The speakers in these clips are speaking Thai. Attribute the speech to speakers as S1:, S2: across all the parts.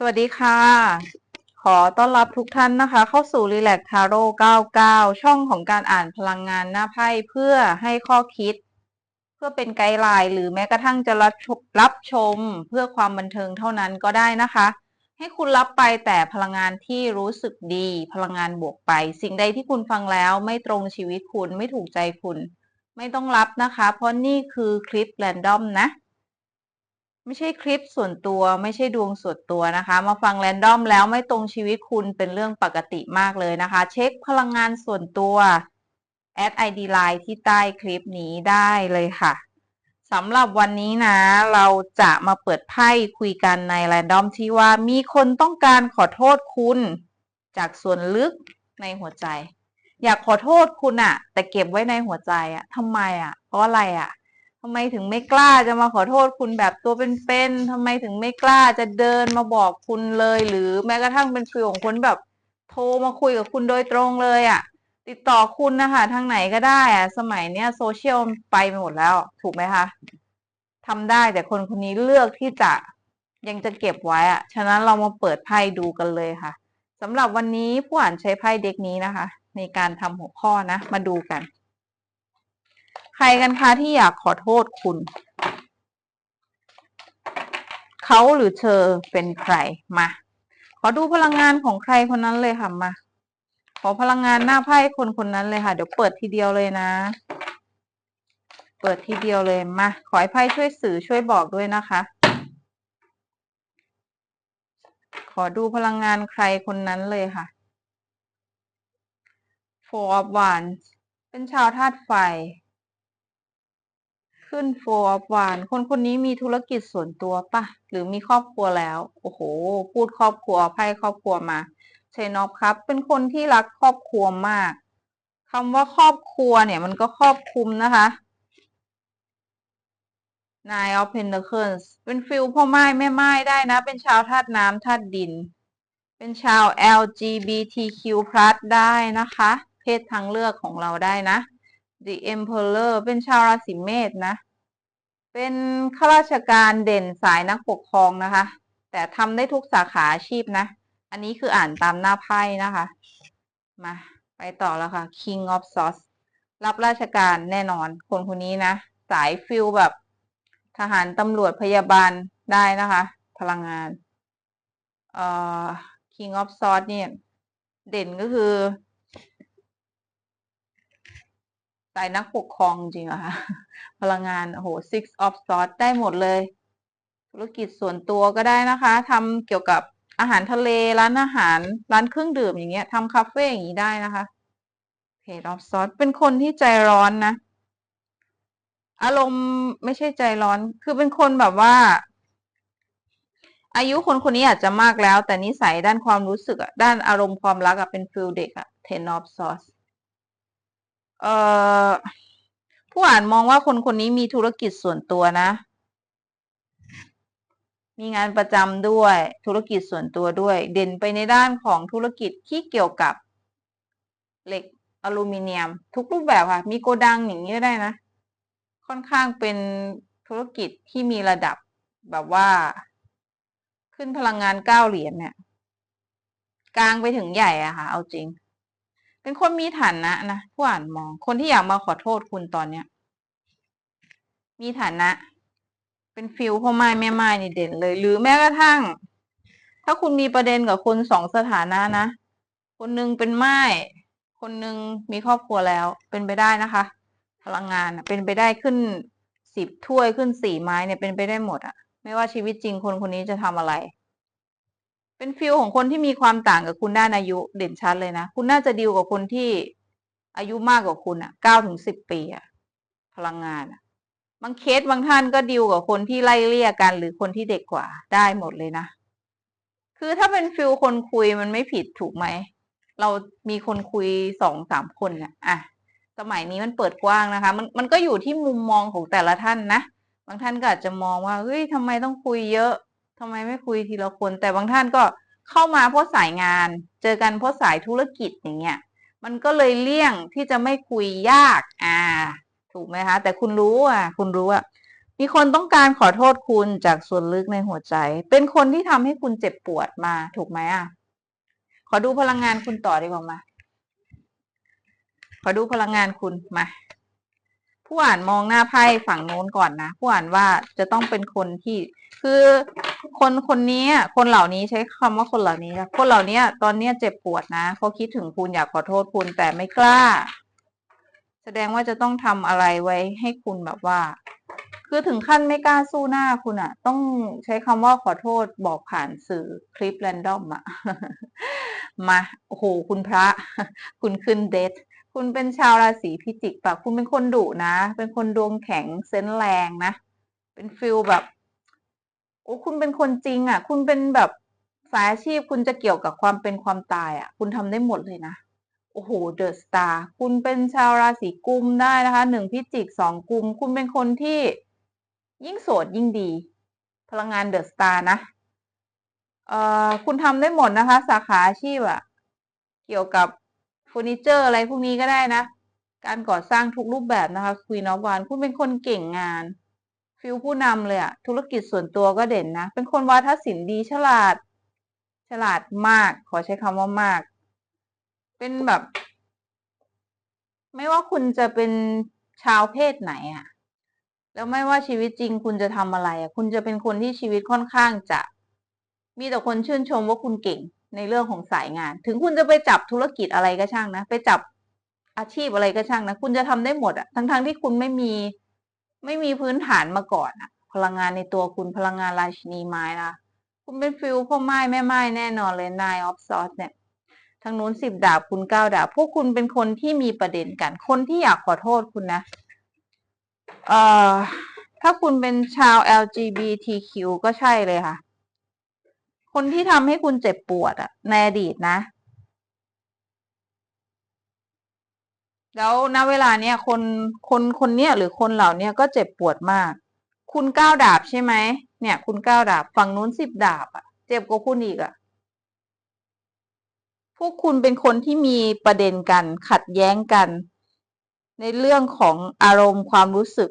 S1: สวัสดีค่ะ ขอต้อนรับทุกท่านนะคะ เข้าสู่ Relax Taro 99 ช่องของการอ่านพลังงานหน้าไพ่เพื่อให้ข้อคิด เพื่อเป็นไกด์ไลน์หรือแม้กระทั่งจะรับชมรับชมเพื่อความบันเทิงเท่านั้นก็ได้นะคะ ให้คุณรับไปแต่พลังงานที่รู้สึกดี พลังงานบวกไป สิ่งใดที่คุณฟังแล้วไม่ตรงชีวิตคุณไม่ถูกใจคุณ ไม่ต้องรับนะคะ เพราะนี่คือคลิปแรนดอมนะ ไม่ใช่คลิปส่วนตัวไม่ใช่ดวงส่วนตัวนะคะ มาฟังแรนดอมแล้วไม่ตรงชีวิตคุณเป็นเรื่องปกติมากเลยนะคะ เช็คพลังงานส่วนตัวแอด ID Line ที่ใต้คลิปนี้ได้เลยค่ะสำหรับวันนี้นะ เราจะมาเปิดไพ่คุยกันในแรนดอมที่ว่ามีคนต้องการขอโทษคุณ จากส่วนลึกในหัวใจ อยากขอโทษคุณอะแต่เก็บไว้ในหัวใจอะทำไมอะเพราะอะไรอะ ทำไมถึงไม่กล้าจะมาขอโทษคุณแบบตัวเป็นๆทำไมถึงไม่กล้าจะเดินมาบอกคุณเลย หรือแม้กระทั่งเป็นฟิลของคนแบบ โทรมาคุยกับคุณโดยตรงเลยอะติดต่อคุณนะคะทางไหนก็ได้อะสมัยเนี้ยโซเชียลไปหมดแล้ว ถูกไหมคะทำได้แต่คนคนนี้เลือกที่จะยังจะเก็บไว้อะฉะนั้นเรามาเปิดไพ่ดูกันเลยค่ะสำหรับวันนี้ผู้อ่านใช้ไพ่เด็กนี้นะคะ ในการทำหัวข้อนะ มาดูกัน ใครกันคะที่อยากขอโทษคุณ เขาหรือเธอเป็นใครมา ขอดูพลังงานของใครคนนั้นเลยค่ะมา ขอพลังงานหน้าไพ่คนคนนั้นเลยค่ะ เดี๋ยวเปิดทีเดียวเลยนะ เปิดทีเดียวเลยมา ขอให้ไพ่ช่วยสื่อช่วยบอกด้วยนะคะ ขอดูพลังงานใครคนนั้นเลยค่ะ Four of Wands เป็นชาวธาตุไฟ ขึ้น Four of Wands คนคนนี้มีธุรกิจส่วนตัวปะหรือมีครอบครัวแล้ว โอ้โห พูดครอบครัวไพ่ครอบครัวมาเชนอฟครับ เป็นคนที่รักครอบครัวมากคำว่าครอบครัวเนี่ยมันก็ครอบคลุมนะคะ Nine of Pentacles เป็นฟิลพ่อไม้แม่ไม้ได้นะ เป็นชาวธาตุน้ำธาตุดิน เป็นชาว LGBTQ+ ได้นะคะ เพศทางเลือกของเราได้นะ The Emperor เป็นชาวราศีเมษนะ เป็นข้าราชการเด่นสายนักปกครองนะคะ แต่ทำได้ทุกสาขาอาชีพนะ อันนี้คืออ่านตามหน้าไพ่นะคะ มา ไปต่อแล้วค่ะ King of Swords รับราชการแน่นอน คนคนนี้นะ สายฟิลแบบทหารตำรวจพยาบาลได้นะคะ พลังงาน เอ่อ King of Swords เนี่ย เด่นก็คือ สายนักปกครองจริงอะค่ะ พลังงาน โอ้โห Six of Swords ได้หมดเลย ธุรกิจส่วนตัวก็ได้นะคะ ทำเกี่ยวกับอาหารทะเล ร้านอาหาร ร้านเครื่องดื่มอย่างเงี้ย ทำคาเฟ่อย่างนี้ได้นะคะ Page of Swords เป็นคนที่ใจร้อนนะ อารมณ์ไม่ใช่ใจร้อน คือเป็นคนแบบว่า อายุคนคนนี้อาจจะมากแล้ว แต่นิสัยด้านความรู้สึกอะด้านอารมณ์ความรักอะเป็นฟิลเด็กอะ Ten of Swords เอ่อ ผู้อ่านมองว่าคนคนนี้มีธุรกิจส่วนตัวนะ มีงานประจำด้วย ธุรกิจส่วนตัวด้วย เด่นไปในด้านของธุรกิจที่เกี่ยวกับ เหล็กอลูมิเนียม ทุกรูปแบบค่ะ มีโกดังอย่างนี้ก็ได้นะ ค่อนข้างเป็นธุรกิจที่มีระดับแบบว่า ขึ้นพลังงานเก้าเหรียญเนี่ย กลางไปถึงใหญ่อะค่ะ เอาจริง เป็นคนมีฐานะนะผู้อ่านมอง คนที่อยากมาขอโทษคุณตอนเนี้ย มีฐานะ เป็นฟิลพ่อไม้แม่ไม้นี่เด่นเลย หรือแม้กระทั่ง ถ้าคุณมีประเด็นกับคนสองสถานะนะ คนหนึงเป็นไม้คนหนึงมีครอบครัวแล้ว เป็นไปได้นะคะ พลังงานเป็นไปได้ขึ้นสิบถ้วยขึ้นสี่ไม้เนี่ยเป็นไปได้หมดอะไม่ว่าชีวิตจริงคนคนนี้จะทำอะไร เป็นฟิลของคนที่มีความต่างกับคุณด้านอายุเด่นชัดเลยนะ คุณน่าจะดีลกับคนที่อายุมากกว่าคุณอะเก้าถึงสิบปีอะพลังงานอะบางเคสบางท่านก็ดีลกับคนที่ไล่เลี่ยกัน หรือคนที่เด็กกว่าได้หมดเลยนะ คือถ้าเป็นฟิลคนคุยมันไม่ผิดถูกไหม เรามีคนคุยสองสามคนอะสมัยนี้มันเปิดกว้างนะคะ มันมันก็อยู่ที่มุมมองของแต่ละท่านนะ บางท่านก็อาจจะมองว่าเฮ้ยทำไมต้องคุยเยอะ ทำไมไม่คุยทีละคน แต่บางท่านก็เข้ามาเพราะสายงาน เจอกันเพราะสายธุรกิจอย่างเงี้ยมันก็เลยเลี่ยงที่จะไม่คุยยาก อ่า ถูกไหมคะ แต่คุณรู้อะ คุณรู้อะมีคนต้องการขอโทษคุณจากส่วนลึกในหัวใจ เป็นคนที่ทำให้คุณเจ็บปวดมา ถูกไหมอะ ขอดูพลังงานคุณต่อดีกว่ามา ขอดูพลังงานคุณมา ผู้อ่านมองหน้าไพ่ฝั่งโน้นก่อนนะ ผู้อ่านว่าจะต้องเป็นคนที่ คือคนคนนี้คนเหล่านี้ใช้คำว่าคนเหล่านี้นะคนเหล่านี้ตอนเนี้ยเจ็บปวดนะเขาคิดถึงคุณอยากขอโทษคุณแต่ไม่กล้า แสดงว่าจะต้องทำอะไรไว้ให้คุณแบบว่า คือถึงขั้นไม่กล้าสู้หน้าคุณอะต้องใช้คำว่าขอโทษบอกผ่านสื่อคลิปแรนดอมอะมาโอ้โหคุณพระ คุณขึ้นเดทคุณเป็นชาวราศีพิจิกปะคุณเป็นคนดุนะ เป็นคนดวงแข็งเซนแรงนะ เป็นฟิลแบบ โอ้คุณเป็นคนจริง อะ คุณเป็นแบบสายอาชีพคุณจะเกี่ยวกับความเป็นความตายอะ คุณทำได้หมดเลยนะ โอ้โหเดอะสตาร์คุณเป็นชาวราศีกุมได้นะคะหนึ่งพิจิกสองกุม คุณเป็นคนที่ยิ่งโสดยิ่งดี พลังงานเดอะสตาร์นะเอ่อคุณทำได้หมดนะคะ สาขาอาชีพอะ เกี่ยวกับเฟอร์นิเจอร์อะไรพวกนี้ก็ได้นะ การก่อสร้างทุกรูปแบบนะคะคุยนอฟวานคุณเป็นคนเก่งงาน ฟิลผู้นำเลยอะธุรกิจส่วนตัวก็เด่นนะ เป็นคนวาทศิลป์ดีฉลาด ฉลาดมาก ขอใช้คำว่ามาก เป็นแบบ ไม่ว่าคุณจะเป็นชาวเพศไหนอะแล้วไม่ว่าชีวิตจริงคุณจะทำอะไรอะคุณจะเป็นคนที่ชีวิตค่อนข้างจะ มีแต่คนชื่นชมว่าคุณเก่งในเรื่องของสายงาน ถึงคุณจะไปจับธุรกิจอะไรก็ช่างนะ ไปจับอาชีพอะไรก็ช่างนะ คุณจะทำได้หมดอะทั้งๆที่คุณไม่มี ไม่มีพื้นฐานมาก่อนอะพลังงานในตัวคุณพลังงานราชินีไม้นะคุณเป็นฟิลพ่อไม้แม่ไม้แน่นอนเลย nine of swords เนี่ยทางนู้นสิบดาบคุณเก้าดาบพวกคุณเป็นคนที่มีประเด็นกัน คนที่อยากขอโทษคุณนะ เอ่อ ถ้าคุณเป็นชาว LGBTQ ก็ใช่เลยค่ะ คนที่ทำให้คุณเจ็บปวดอะในอดีตนะ แล้วณเวลาเนี้ยคนคนคนเนี้ยหรือคนเหล่าเนี้ยก็เจ็บปวดมาก คุณเก้าดาบใช่ไหมเนี่ย คุณเก้าดาบฝั่งนู้นสิบดาบอะเจ็บกว่าคุณอีกอะพวกคุณเป็นคนที่มีประเด็นกันขัดแย้งกัน ในเรื่องของอารมณ์ความรู้สึก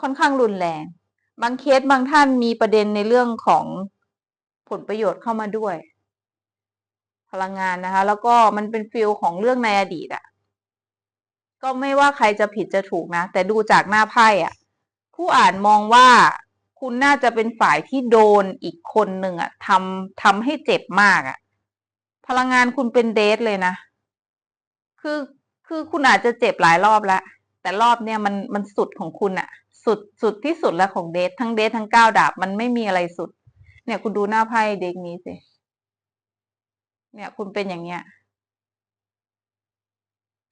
S1: ค่อนข้างรุนแรง บางเคสบางท่านมีประเด็นในเรื่องของผลประโยชน์เข้ามาด้วย พลังงานนะคะ แล้วก็มันเป็นฟิลของเรื่องในอดีตอะก็ไม่ว่าใครจะผิดจะถูกนะ แต่ดูจากหน้าไพ่อะผู้อ่านมองว่าคุณน่าจะเป็นฝ่ายที่โดนอีกคนหนึ่งอะทำทำให้เจ็บมากอะพลังงานคุณเป็นเดทเลยนะ คือคือคุณอาจจะเจ็บหลายรอบแล้ว แต่รอบเนี้ยมันมันสุดของคุณอะสุดสุดที่สุดแล้วของเดททั้งเดททั้งก้าวดาบมันไม่มีอะไรสุด เนี่ยคุณดูหน้าไพ่เด็กนี้สิ เนี่ย คุณเป็นอย่างเงี้ย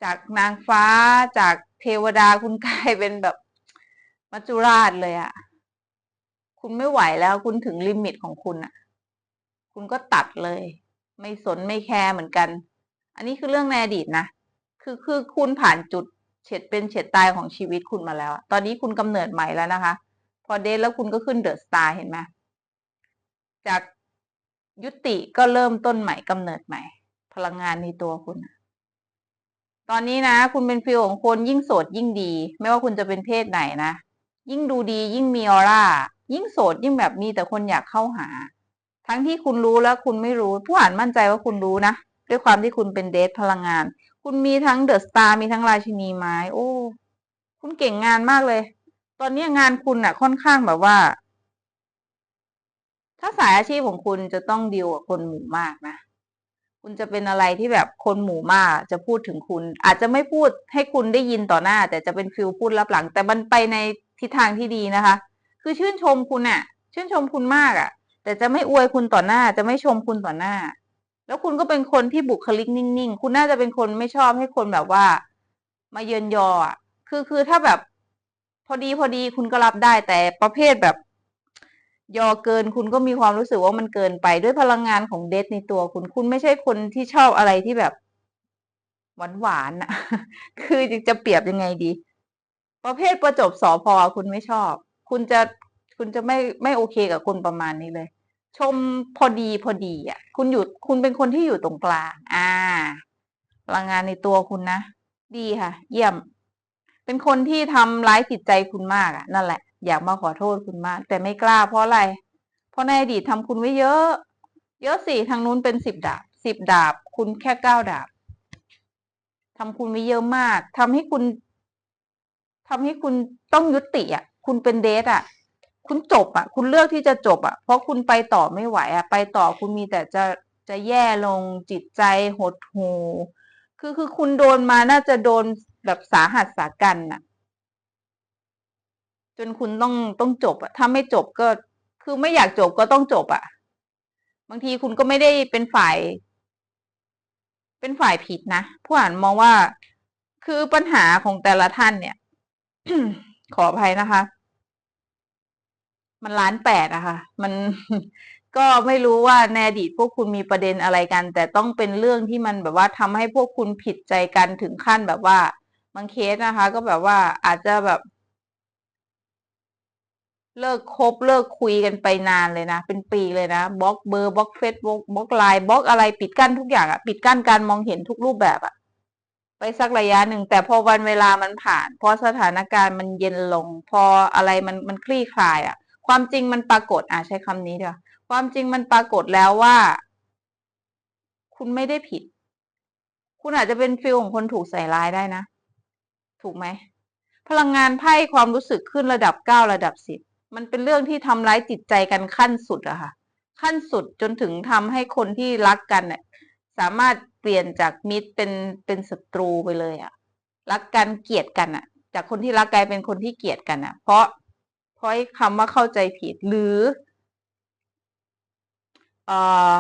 S1: จากนางฟ้าจากเทวดาคุณกลายเป็นแบบมัจจุราชเลยอะคุณไม่ไหวแล้ว คุณถึงลิมิตของคุณอะคุณก็ตัดเลย ไม่สนไม่แคร์เหมือนกัน อันนี้คือเรื่องในอดีตนะคือคือคุณผ่านจุดเฉดเป็นเฉดตายของชีวิตคุณมาแล้ว ตอนนี้คุณกำเนิดใหม่แล้วนะคะ พอเดทแล้วคุณก็ขึ้นเดอะสตาร์เห็นไหมจาก ยุติก็เริ่มต้นใหม่กำเนิดใหม่ พลังงานในตัวคุณ ตอนนี้นะ คุณเป็นฟิลของคนยิ่งโสดยิ่งดี ไม่ว่าคุณจะเป็นเพศไหนนะ ยิ่งดูดียิ่งมีออร่า ยิ่งโสดยิ่งแบบมีแต่คนอยากเข้าหา ทั้งที่คุณรู้แล้วคุณไม่รู้ ผู้อ่านมั่นใจว่าคุณรู้นะ ด้วยความที่คุณเป็นเดทพลังงาน คุณมีทั้งเดอะสตาร์มีทั้งราชินีไม้ โอ้ คุณเก่งงานมากเลย ตอนนี้งานคุณอะค่อนข้างแบบว่า ถ้าสายอาชีพของคุณจะต้องดีลกับคนหมู่มากนะ คุณจะเป็นอะไรที่แบบคนหมู่มากจะพูดถึงคุณ อาจจะไม่พูดให้คุณได้ยินต่อหน้า แต่จะเป็นฟิลพูดรับหลัง แต่มันไปในทิศทางที่ดีนะคะ คือชื่นชมคุณอะชื่นชมคุณมากอะ แต่จะไม่อวยคุณต่อหน้า จะไม่ชมคุณต่อหน้า แล้วคุณก็เป็นคนที่บุคลิกนิ่งๆ คุณน่าจะเป็นคนไม่ชอบให้คนแบบว่า มาเยินยออะ คือคือถ้าแบบพอดีพอดีคุณก็รับได้แต่ประเภทแบบ ยอเกินคุณก็มีความรู้สึกว่ามันเกินไปด้วยพลังงานของเดทในตัวคุณ คุณไม่ใช่คนที่ชอบอะไรที่แบบหวานหวานอะคือจะเปรียบยังไงดี ประเภทประจบสอพอคุณไม่ชอบ คุณจะคุณจะไม่ไม่โอเคกับคนประมาณนี้เลย ชมพอดีพอดีอะ คุณอยู่คุณเป็นคนที่อยู่ตรงกลาง อ่าพลังงานในตัวคุณนะ ดีค่ะ เยี่ยม เป็นคนที่ทำร้ายจิตใจคุณมากอะนั่นแหละ อยากมาขอโทษคุณมาก แต่ไม่กล้าเพราะอะไร เพราะในอดีตทำคุณไว้เยอะ เยอะสิทางนู้นเป็นสิบดาบสิบดาบ คุณแค่เก้าดาบทำคุณไว้เยอะมากทำให้คุณทำให้คุณต้องยุติอะ คุณเป็นเดทอะ คุณจบอะ คุณเลือกที่จะจบอะ เพราะคุณไปต่อไม่ไหวอะ ไปต่อคุณมีแต่จะจะแย่ลงจิตใจหดหูคือคือคุณโดนมาน่าจะโดนแบบสาหัสสากันน่ะ จนคุณต้องต้องจบอะถ้าไม่จบก็คือไม่อยากจบก็ต้องจบอะบางทีคุณก็ไม่ได้เป็นฝ่าย เป็นฝ่ายผิดนะผู้อ่านมองว่าคือปัญหาของแต่ละท่านเนี่ย ขออภัยนะคะ มันล้านแปดอะค่ะ มันก็ไม่รู้ว่าในอดีตพวกคุณมีประเด็นอะไรกัน แต่ต้องเป็นเรื่องที่มันแบบว่าทำให้พวกคุณผิดใจกันถึงขั้นแบบว่าบางเคสนะคะ ก็แบบว่าอาจจะแบบ เลิกคบเลิกคุยกันไปนานเลยนะ เป็นปีเลยนะบล็อกเบอร์บล็อกเฟซบล็อกบล็อกไลน์บล็อกอะไรปิดกั้นทุกอย่างอะปิดกั้นการมองเห็นทุกรูปแบบอะไปสักระยะหนึ่ง แต่พอวันเวลามันผ่าน พอสถานการณ์มันเย็นลง พออะไรมันมันคลี่คลายอะความจริงมันปรากฏอะใช้คำนี้เดียวความจริงมันปรากฏแล้วว่า คุณไม่ได้ผิด คุณอาจจะเป็นฟิลของคนถูกใส่ร้ายได้นะ ถูกไหมพลังงานไพ่ความรู้สึกขึ้นระดับเก้าระดับสิบ มันเป็นเรื่องที่ทำร้ายจิตใจกันขั้นสุดอะค่ะ ขั้นสุดจนถึงทำให้คนที่รักกันเนี่ยสามารถเปลี่ยนจากมิตรเป็นเป็นศัตรูไปเลยอะรักกันเกลียดกันอะจากคนที่รักกลายเป็นคนที่เกลียดกันอะเพราะเพราะคำว่าเข้าใจผิดหรือเอ่อ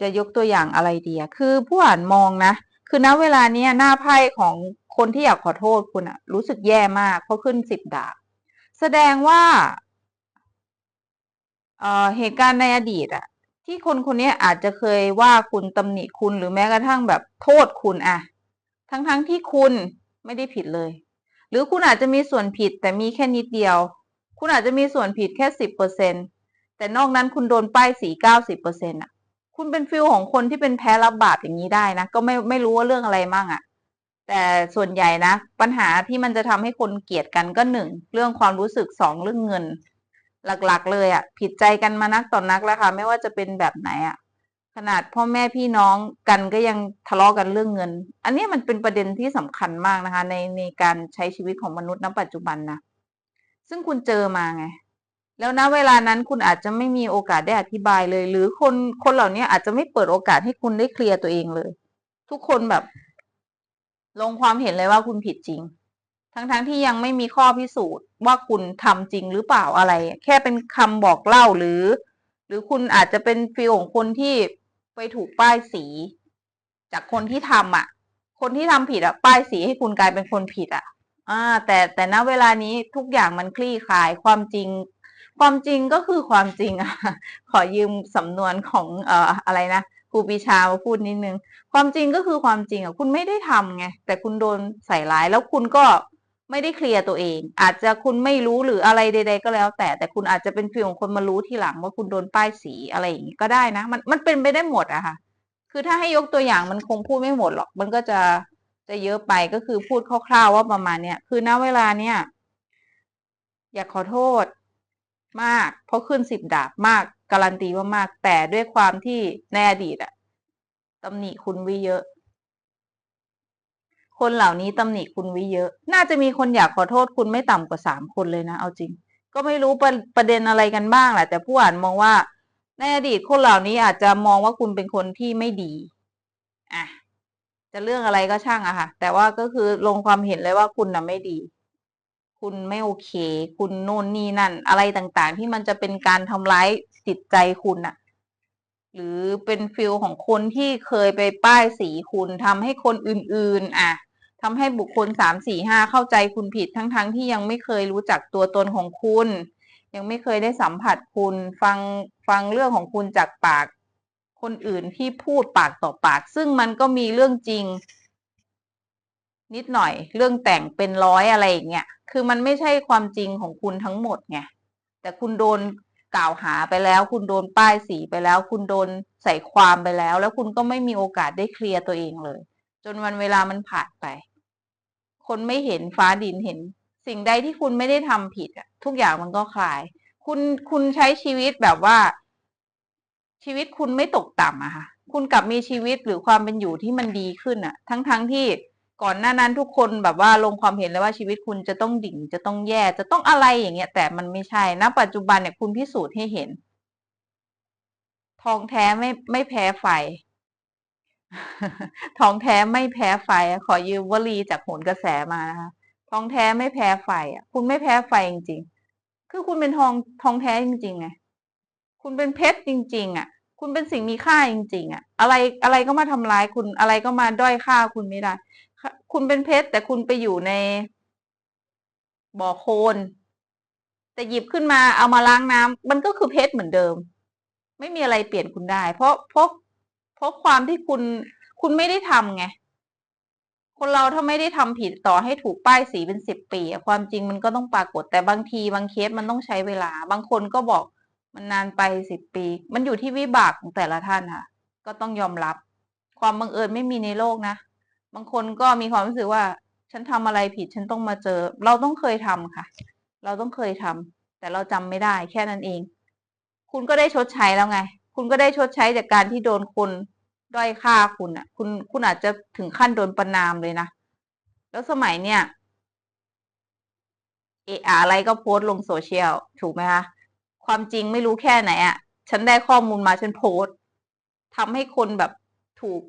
S1: จะยกตัวอย่างอะไรดีอะคือผู้อ่านมองนะ คือณเวลาเนี้ยหน้าไพ่ของคนที่อยากขอโทษคุณอะรู้สึกแย่มากเพราะขึ้นสิบดาบ แสดงว่าเอ่อเหตุการณ์ในอดีตอะที่คนคนนี้อาจจะเคยว่าคุณตำหนิคุณหรือแม้กระทั่งแบบโทษคุณอะทั้งๆทที่คุณไม่ได้ผิดเลย หรือคุณอาจจะมีส่วนผิดแต่มีแค่นิดเดียว คุณอาจจะมีส่วนผิดแค่สิบเปอร์เซ็นแต่นอกนั้นคุณโดนป้ายสีเก้าสิบเปอร์เซ็นต์อะคุณเป็นฟิลของคนที่เป็นแพ้รับบาปอย่างนี้ได้นะ ก็ไม่ไม่รู้ว่าเรื่องอะไรมั่งอะ แต่ส่วนใหญ่นะ ปัญหาที่มันจะทำให้คนเกลียดกันก็หนึ่งเรื่องความรู้สึกสองเรื่องเงิน หลักๆ เลยอะ่ะ ผิดใจกันมานักต่อนนักแล้วค่ะ ไม่ว่าจะเป็นแบบไหนอะ่ะขนาดพ่อแม่พี่น้องกันก็ยังทะเลาะกันเรื่องเงิน อันนี้มันเป็นประเด็นที่สำคัญมากนะคะ ในในการใช้ชีวิตของมนุษย์ณปัจจุบันนะซึ่งคุณเจอมาไง แล้วนะเวลานั้นคุณอาจจะไม่มีโอกาสได้อธิบายเลย หรือคนคนเหล่านี้อาจจะไม่เปิดโอกาสให้คุณได้เคลียร์ตัวเองเลย ทุกคนแบบ ลงความเห็นเลยว่าคุณผิดจริง ทั้งๆทที่ยังไม่มีข้อพิสูจน์ว่าคุณทำจริงหรือเปล่าอะไร แค่เป็นคำบอกเล่าหรือ หรือคุณอาจจะเป็นฟีลของคนที่ไปถูกป้ายสี จากคนที่ทำอะ คนที่ทำผิดอะ ป้ายสีให้คุณกลายเป็นคนผิดอะ อ่า แต่แต่ณเวลานี้ทุกอย่างมันคลี่คลายความจริง ความจริงก็คือความจริงอะ ขอยืมสำนวนของเอ่ออะไรนะ ครูปีชามาพูดนิดนึง ความจริงก็คือความจริงอะคุณไม่ได้ทำไงแต่คุณโดนใส่ร้ายแล้วคุณก็ไม่ได้เคลียร์ตัวเอง อาจจะคุณไม่รู้หรืออะไรใด ๆ ก็แล้ว แต่แต่คุณอาจจะเป็นฟีลของคนมารู้ทีหลังว่าคุณโดนป้ายสีอะไรอย่างนี้ก็ได้นะ มันมันเป็นไปได้หมดอะค่ะ คือถ้าให้ยกตัวอย่างมันคงพูดไม่หมดหรอก มันก็จะจะเยอะไปก็คือพูดคร่าวๆว่าประมาณเนี้ยคือณเวลาเนี้ยอยากขอโทษมาก เพราะขึ้นสิบดาบมาก การันตีว่ามากแต่ด้วยความที่ในอดีตอะตำหนิคุณไว้เยอะ คนเหล่านี้ตำหนิคุณไว้เยอะ น่าจะมีคนอยากขอโทษคุณไม่ต่ำกว่าสามคนเลยนะ เอาจริง ก็ไม่รู้ประประเด็นอะไรกันบ้างแหละแต่ผู้อ่านมองว่า ในอดีตคนเหล่านี้อาจจะมองว่าคุณเป็นคนที่ไม่ดีอะจะเรื่องอะไรก็ช่างอะค่ะ แต่ว่าก็คือลงความเห็นเลยว่าคุณน่ะไม่ดี คุณไม่โอเค คุณโน่นนี่นั่น อะไรต่างๆ ที่มันจะเป็นการทำร้าย จิตใจคุณน่ะหรือเป็นฟิลของคนที่เคยไปป้ายสีคุณทำให้คนอื่น ๆ อะทำให้บุคคลสามสี่ห้าเข้าใจคุณผิดทั้งๆทที่ยังไม่เคยรู้จักตัวตนของคุณ ยังไม่เคยได้สัมผัสคุณฟังฟังเรื่องของคุณจากปากคนอื่นที่พูดปากต่อปาก ซึ่งมันก็มีเรื่องจริง นิดหน่อย เรื่องแต่งเป็นร้อยอะไรอย่างเงี้ยคือมันไม่ใช่ความจริงของคุณทั้งหมดไงแต่คุณโดน กล่าวหาไปแล้ว คุณโดนป้ายสีไปแล้ว คุณโดนใส่ความไปแล้ว แล้วคุณก็ไม่มีโอกาสได้เคลียร์ตัวเองเลย จนวันเวลามันผ่านไป คนไม่เห็นฟ้าดินเห็น สิ่งใดที่คุณไม่ได้ทำผิดอะทุกอย่างมันก็คลาย คุณคุณใช้ชีวิตแบบว่า ชีวิตคุณไม่ตกต่ำอะค่ะ คุณกลับมีชีวิตหรือความเป็นอยู่ที่มันดีขึ้นอะทั้งทั้งที่ ก่อนหน้านั้นทุกคนแบบว่าลงความเห็นเลยว่าชีวิตคุณจะต้องดิ่งจะต้องแย่จะต้องอะไรอย่างเงี้ย แต่มันไม่ใช่ณปัจจุบันเนี่ยคุณพิสูจน์ให้เห็น ทองแท้ไม่ไม่แพ้ไฟ ทองแท้ไม่แพ้ไฟ ขอยืมวลีจากโหนกระแสมานะคะทองแท้ไม่แพ้ไฟอะ คุณไม่แพ้ไฟจริงๆ คือคุณเป็นทองทองแท้จริงๆไงคุณเป็นเพชรจริง ๆ อะ คุณเป็นสิ่งมีค่าจริง ๆ อะ อะไรอะไรก็มาทำร้ายคุณอะไรก็มาด้อยค่าคุณไม่ได้ คุณเป็นเพชรแต่คุณไปอยู่ใน บ่อโคลนแต่หยิบขึ้นมาเอามาล้างน้ำมันก็คือเพชรเหมือนเดิม ไม่มีอะไรเปลี่ยนคุณได้ เพราะเพราะเพราะความที่คุณคุณไม่ได้ทำไงคนเราถ้าไม่ได้ทำผิดต่อให้ถูกป้ายสีเป็นสิบปีความจริงมันก็ต้องปรากฏแต่บางทีบางเคสมันต้องใช้เวลา บางคนก็บอกมันนานไปสิบปี มันอยู่ที่วิบากของแต่ละท่านค่ะ ก็ต้องยอมรับ ความบังเอิญไม่มีในโลกนะ บางคนก็มีความรู้สึกว่า ฉันทำอะไรผิดฉันต้องมาเจอ เราต้องเคยทำค่ะ เราต้องเคยทำแต่เราจำไม่ได้แค่นั้นเอง คุณก็ได้ชดใช้แล้วไง คุณก็ได้ชดใช้จากการที่โดนคนด้อยค่าคุณอะ คุณคุณอาจจะถึงขั้นโดนประนามเลยนะ แล้วสมัยเนี่ยเออะไรก็โพสต์ลงโซเชียลถูกไหมคะความจริงไม่รู้แค่ไหนอะ ฉันได้ข้อมูลมาฉันโพสต์ทำให้คนแบบถูก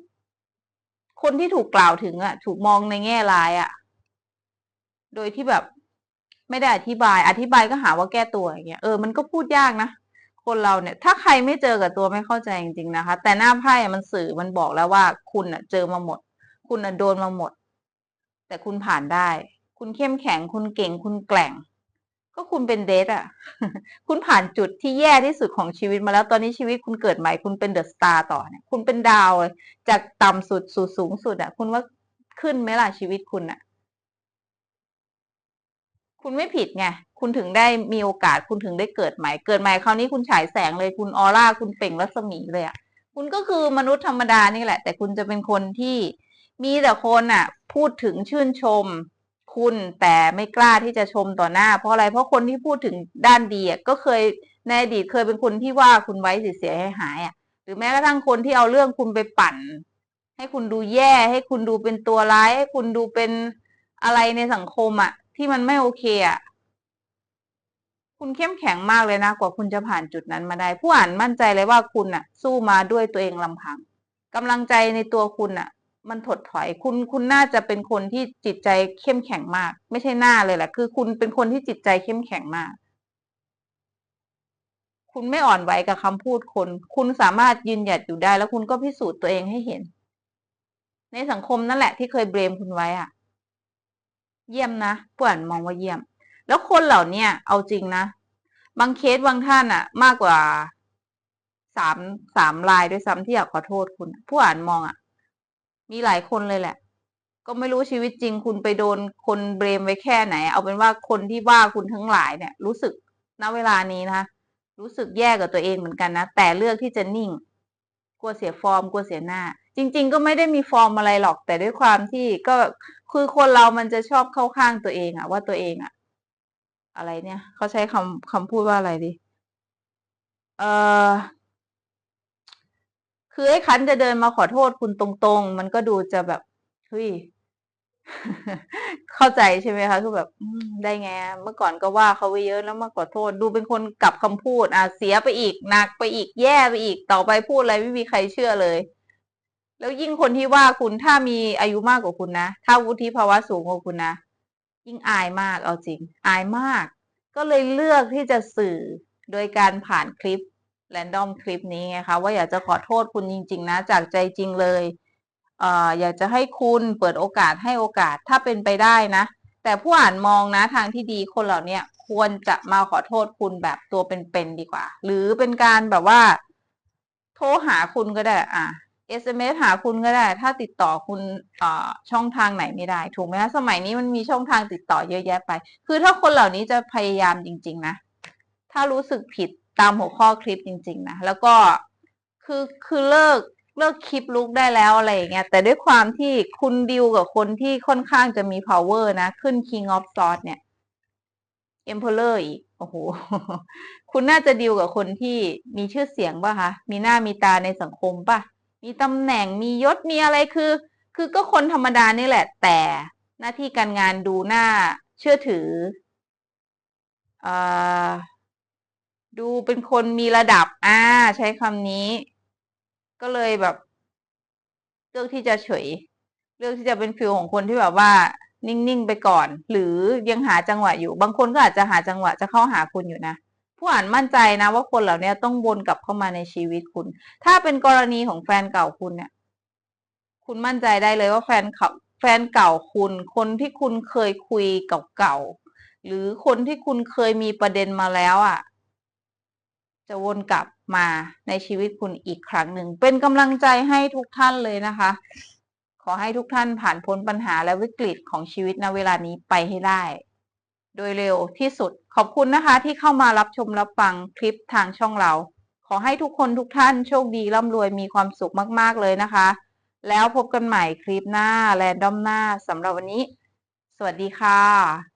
S1: คนที่ถูกกล่าวถึงอะ ถูกมองในแง่ร้ายอะ โดยที่แบบไม่ได้อธิบาย อธิบายก็หาว่าแก้ตัวอย่างเงี้ย เออ มันก็พูดยากนะ คนเราเนี่ย ถ้าใครไม่เจอกับตัวไม่เข้าใจจริงๆนะคะ แต่หน้าไพ่มันสื่อมันบอกแล้วว่า คุณอะ เจอมาหมด คุณอะโดนมาหมด แต่คุณผ่านได้ คุณเข้มแข็ง คุณเก่ง คุณแกร่ง ก็คุณเป็นเดทอะคุณผ่านจุดที่แย่ที่สุดของชีวิตมาแล้วตอนนี้ชีวิตคุณเกิดใหม่คุณเป็นเดอะสตาร์ต่อเนี่ยคุณเป็นดาวจากต่ำสุดสู่สูงสุดอะคุณว่าขึ้นไหมล่ะชีวิตคุณอะคุณไม่ผิดไงคุณถึงได้มีโอกาสคุณถึงได้เกิดใหม่ เกิดใหม่คราวนี้คุณฉายแสงเลยคุณออร่าคุณเปล่งรัศมีเลยอะคุณก็คือมนุษย์ธรรมดานี่แหละ แต่คุณจะเป็นคนที่มีแต่คนอะพูดถึงชื่นชม คุณแต่ไม่กล้าที่จะชมต่อหน้า เพราะอะไรเพราะคนที่พูดถึงด้านดีก็เคยในอดีตเคยเป็นคนที่ว่าคุณไว้เสียหายหายอะหรือแม้กระทั่งคนที่เอาเรื่องคุณไปปั่น ให้คุณดูแย่ ให้คุณดูเป็นตัวร้าย ให้คุณดูเป็นอะไรในสังคมอะ ที่มันไม่โอเคอะคุณเข้มแข็งมากเลยนะกว่าคุณจะผ่านจุดนั้นมาได้ ผู้อ่านมั่นใจเลยว่าคุณอะ สู้มาด้วยตัวเองลำพังกำลังใจในตัวคุณอะ มันถดถอย คุณคุณน่าจะเป็นคนที่จิตใจเข้มแข็งมาก ไม่ใช่หน้าเลยแหละคือคุณเป็นคนที่จิตใจเข้มแข็งมาก คุณไม่อ่อนไหวกับคำพูดคน คุณสามารถยืนหยัดอยู่ได้ แล้วคุณก็พิสูจน์ตัวเองให้เห็น ในสังคมนั่นแหละที่เคยเบรมคุณไว้อะเยี่ยมนะผู้อ่านมองว่าเยี่ยม แล้วคนเหล่าเนี้ยเอาจริงนะบางเคสบางท่านอะมากกว่าสามสามรายด้วยซ้ำที่อยากขอโทษคุณ ผู้อ่านมองอะ มีหลายคนเลยแหละ ก็ไม่รู้ชีวิตจริง คุณไปโดนคนเบรมไว้แค่ไหน เอาเป็นว่าคนที่ว่าคุณทั้งหลายเนี่ย รู้สึกณเวลานี้นะคะรู้สึกแย่กับตัวเองเหมือนกันนะ แต่เลือกที่จะนิ่ง กลัวเสียฟอร์ม กลัวเสียหน้า จริง ๆ ก็ไม่ได้มีฟอร์มอะไรหรอก แต่ด้วยความที่ก็คือคนเรามันจะชอบเข้าข้างตัวเองอะว่าตัวเองอะอะไรเนี่ย เขาใช้คำคำพูดว่าอะไรดี เอ่อ คือไอ้คันจะเดินมาขอโทษคุณตรงๆ มันก็ดูจะแบบเฮ้ยเข้าใจใช่ไหมคะคือแบบได้ไงเมื่อก่อนก็ว่าเขาไว้เยอะแล้วมาขอโทษ ดูเป็นคนกลับคำพูด อะเสียไปอีกหนักไปอีกแย่ไปอีกต่อไปพูดอะไรไม่มีใครเชื่อเลย แล้วยิ่งคนที่ว่าคุณถ้ามีอายุมากกว่าคุณนะถ้าวุฒิภาวะสูงกว่าคุณนะยิ่งอายมากเอาจริง อายมาก ก็เลยเลือกที่จะสื่อโดยการผ่านคลิป แรนดอมคลิปนี้ไงคะว่าอยากจะขอโทษคุณจริง ๆ นะ จากใจจริงเลยเอ่ออยากจะให้คุณเปิดโอกาสให้โอกาสถ้าเป็นไปได้นะ แต่ผู้อ่านมองนะทางที่ดีคนเหล่านี้ควรจะมาขอโทษคุณแบบตัวเป็นๆดีกว่า หรือเป็นการแบบว่า โทรหาคุณก็ได้อะ SMS หาคุณก็ได้ ถ้าติดต่อคุณช่องทางไหนไม่ได้ ถูกไหมคะสมัยนี้มันมีช่องทางติดต่อเยอะแยะไป คือถ้าคนเหล่านี้จะพยายามจริง ๆ นะ ถ้ารู้สึกผิด ตามหัวข้อคลิปจริง ๆ นะ แล้วก็คือคือเลิกเลิกคลิปลุกได้แล้วอะไรอย่างเงี้ยแต่ด้วยความที่คุณดิวกับคนที่ค่อนข้างจะมี power นะ ขึ้น King of Swords เนี่ย Emperor อีกโอ้โห คุณน่าจะดิวกับคนที่มีชื่อเสียงป่ะคะ มีหน้ามีตาในสังคมป่ะ มีตำแหน่งมียศมีอะไรคือ คือก็คนธรรมดานี่แหละ แต่หน้าที่การงานดูหน้าเชื่อถืออ่า ดูเป็นคนมีระดับ อ่า ใช้คำนี้ ก็เลยแบบ เลือกที่จะเฉย เลือกที่จะเป็นฟิลของคนที่แบบว่า นิ่งๆไปก่อน หรือยังหาจังหวะอยู่ บางคนก็อาจจะหาจังหวะจะเข้าหาคุณอยู่นะผู้อ่านมั่นใจนะว่าคนเหล่านี้ต้องวนกลับเข้ามาในชีวิตคุณ ถ้าเป็นกรณีของแฟนเก่าคุณเนี่ย คุณมั่นใจได้เลยว่าแฟนเขาแฟนเก่าคุณ คนที่คุณเคยคุยเก่าๆหรือคนที่คุณเคยมีประเด็นมาแล้วอะ จะวนกลับมาในชีวิตคุณอีกครั้งหนึ่ง เป็นกำลังใจให้ทุกท่านเลยนะคะ ขอให้ทุกท่านผ่านพ้นปัญหาและวิกฤตของชีวิตณเวลานี้ไปให้ได้ โดยเร็วที่สุดขอบคุณนะคะที่เข้ามารับชมรับฟังคลิปทางช่องเรา ขอให้ทุกคนทุกท่านโชคดีร่ำรวยมีความสุขมาก ๆ เลยนะคะ แล้วพบกันใหม่คลิปหน้าแรนดอมหน้าสำหรับวันนี้ สวัสดีค่ะ